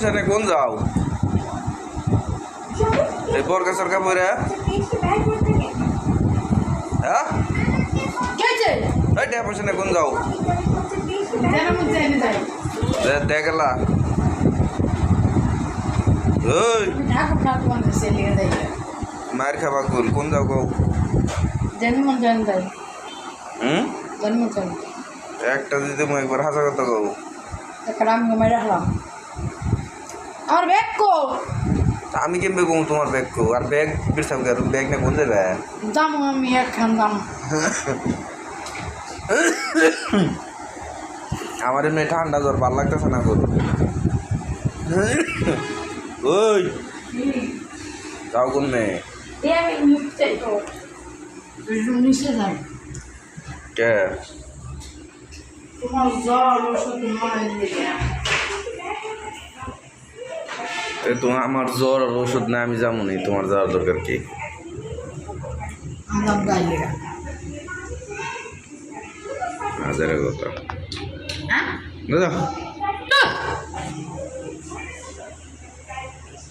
সেখানে কোন যাও? এই বরকা সরকা পরে হ্যাঁ? এই পয়সা কোন যাও? দেখলা মায়ের খাবা কুল কোন যাও চাই একটা মু একবার হাসা কথা একটা মেরে রাখলাম। আমার ব্যাগ কো? আমি কেমবে গো তোমার ব্যাগ কো? আর ব্যাগ বিরসাম কে? ব্যাগ না কোন যাবে দাম আমি একখান দাম। আমার এমনি ঠান্ডা জ্বর ভালো লাগতেছে না গো ওই! যাও কোন মেয়ে কে? তোমার জ্বর ওষুধ তোমার আমার জ্বর আর ওষুধ না আমি যাব নি। তোমার যাওয়ার দরকার কি? হাজারের কথা। হ্যাঁ?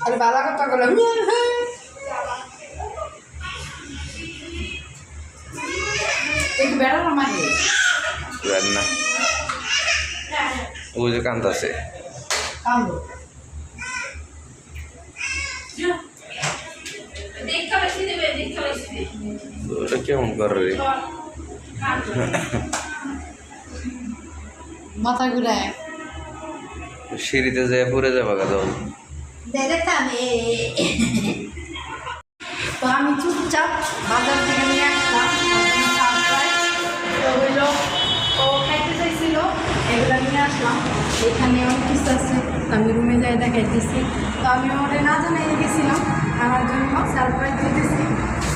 আরে কথা বলে। ওই যে কান্দো। ওটা কেমন করে রে? মাথা ঘুরায়। সিঁড়িতে যেয়ে পড়ে যাবা গাদল তো আমি চুপচাপ বাজার থেকে নিয়ে আসলাম সারপ্রাইজ তো হইল ও খাইতে চাইছিল এগুলো নিয়ে এখানে অনেক কিছু আছে, আমি রুমে যাই দেখাইতেছি। তো আমি ওটা না জানাই গেছিলাম, আমার জন্য সারপ্রাইজ দিতেছি।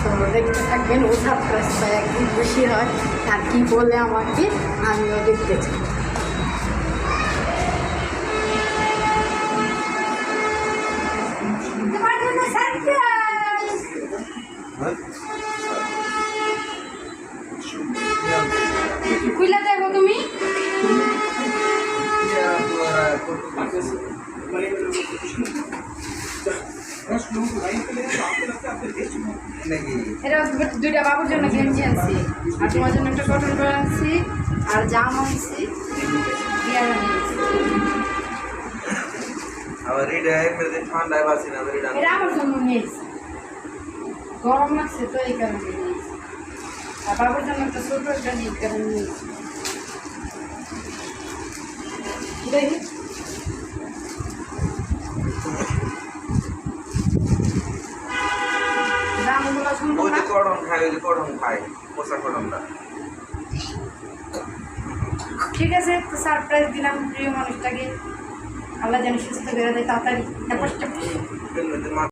তো দেখতে থাকবেন ও সারপ্রাইজটা একদিন বেশি হয়। আর কি বলে আমাকে, আমিও দেখতে চাই। এটা দুইটা বাবুর জন্য গেঞ্জি আনছি আর তোমার জন্য একটা কটন করে আনছি আর জাম আনছি বিয়ার আনছি। আবার এটা এমনিতে ঠান্ডায় বাসি না এটা এটা আমার জন্য নিয়েছি গরম লাগছে তো এই কারণে নিয়েছি আর বাবুর জন্য একটা ছোট একটা নিয়ে কারণে নিয়েছি। দেখি। শুনব ওই যে ওই পোষা ঠিক আছে তো সারপ্রাইজ দিলাম প্রিয় মানুষটাকে। আল্লাহ জানি সুস্থ করে দেয় তাড়াতাড়ি। এমনিতে